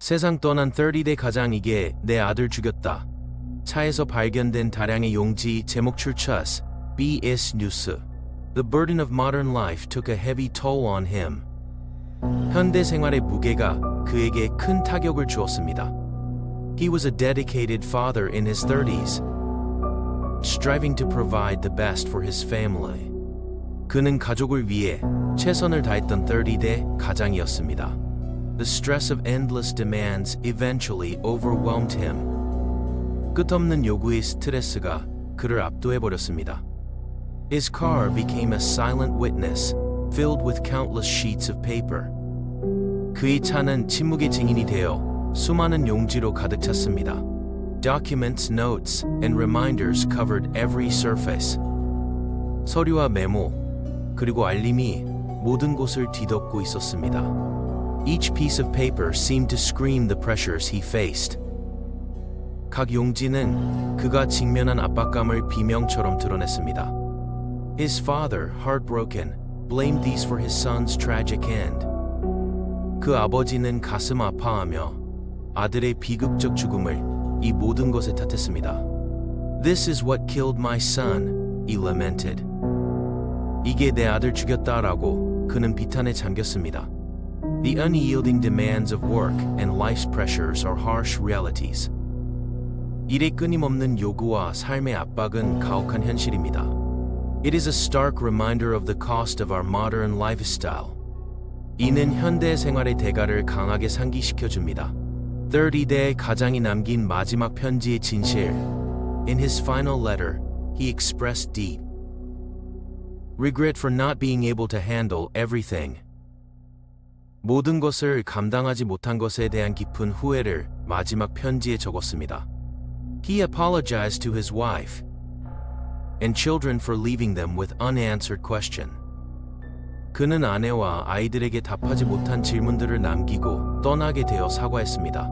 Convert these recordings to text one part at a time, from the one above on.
세상 떠난 30대 가장에게 내 아들 죽였다. 차에서 발견된 다량의 용지 제목 출처스 BS 뉴스 The burden of modern life took a heavy toll on him. 현대 생활의 무게가 그에게 큰 타격을 주었습니다. He was a dedicated father in his 30s, striving to provide the best for his family. 그는 가족을 위해 최선을 다했던 30대 가장이었습니다. The stress of endless demands eventually overwhelmed him. 끝없는 요구의 스트레스가 그를 압도해버렸습니다. His car became a silent witness, filled with countless sheets of paper. 그의 차는 침묵의 증인이 되어 수많은 용지로 가득 찼습니다. Documents, notes, and reminders covered every surface. 서류와 메모, 그리고 알림이 모든 곳을 뒤덮고 있었습니다. Each piece of paper seemed to scream the pressures he faced. 각 용지는 그가 직면한 압박감을 비명처럼 드러냈습니다. His father, heartbroken, blamed these for his son's tragic end. 그 아버지는 가슴 아파하며 아들의 비극적 죽음을 이 모든 것에 탓했습니다. This is what killed my son, he lamented. 이게 내 아들 죽였다라고 그는 비탄에 잠겼습니다. The unyielding demands of work and life's pressures are harsh realities. 일의 끊임없는 요구와 삶의 압박은 가혹한 현실입니다. It is a stark reminder of the cost of our modern lifestyle. 이는 현대 생활의 대가를 강하게 상기시켜 줍니다. 30대 가장이 남긴 마지막 편지의 진실. In his final letter, he expressed deep regret for not being able to handle everything. 모든 것을 감당하지 못한 것에 대한 깊은 후회를 마지막 편지에 적었습니다. He apologized to his wife and children for leaving them with unanswered question. 그는 아내와 아이들에게 답하지 못한 질문들을 남기고 떠나게 되어 사과했습니다.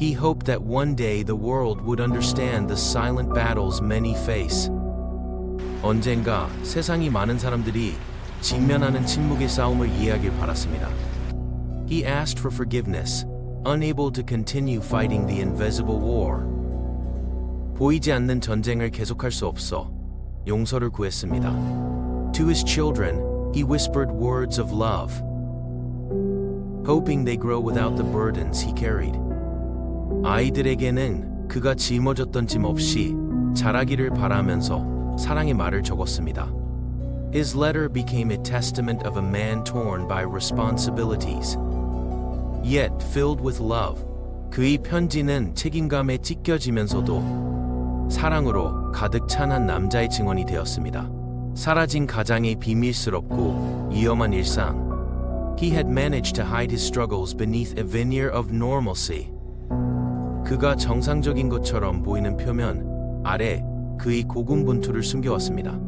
He hoped that one day the world would understand the silent battles many face. 언젠가 세상이 많은 사람들이 직면하는 침묵의 싸움을 이해하길 바랐습니다. He asked for forgiveness, unable to continue fighting the invisible war. 보이지 않는 전쟁을 계속할 수 없어 용서를 구했습니다. To his children, he whispered words of love, hoping they grow without the burdens he carried. 아이들에게는 그가 짊어졌던 짐 없이 자라기를 바라면서 사랑의 말을 적었습니다. His letter became a testament of a man torn by responsibilities, Yet filled with love. 그의 편지는 책임감에 찢겨지면서도 사랑으로 가득 찬 한 남자의 증언이 되었습니다. 사라진 가장의 비밀스럽고 위험한 일상. He had managed to hide his struggles beneath a veneer of normalcy. 그가 정상적인 것처럼 보이는 표면 아래 그의 고군분투를 숨겨왔습니다.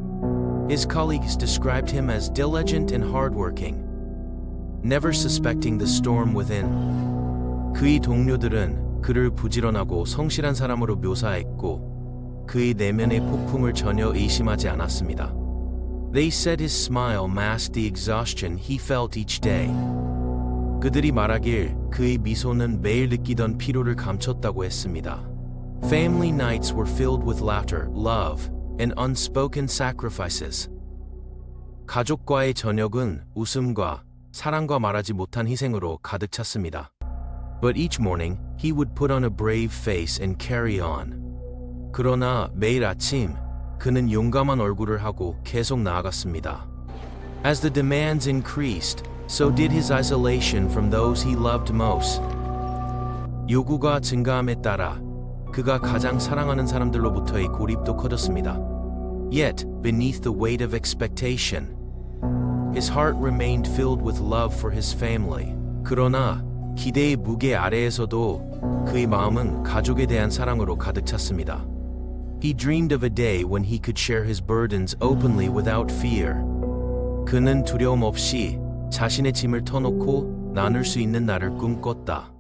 His colleagues described him as diligent and hardworking, never suspecting the storm within. 그의 동료들은 그를 부지런하고 성실한 사람으로 묘사했고 그의 내면의 폭풍을 전혀 의심하지 않았습니다. They said his smile masked the exhaustion he felt each day. 그들이 말하길 그의 미소는 매일 느끼던 피로를 감췄다고 했습니다. Family nights were filled with laughter, love, and unspoken sacrifices. 가족과의 저녁은 웃음과 사랑과 말하지 못한 희생으로 가득 찼습니다. But each morning, he would put on a brave face and carry on. 그러나 매일 아침 그는 용감한 얼굴을 하고 계속 나아갔습니다. As the demands increased, so did his isolation from those he loved most. 요구가 증가함에 따라 그가 가장 사랑하는 사람들로부터의 고립도 커졌습니다. Yet, beneath the weight of expectation, his heart remained filled with love for his family. 그러나 기대의 무게 아래에서도 그의 마음은 가족에 대한 사랑으로 가득 찼습니다. He dreamed of a day when he could share his burdens openly without fear. 그는 두려움 없이 자신의 짐을 터놓고 나눌 수 있는 날을 꿈꿨다.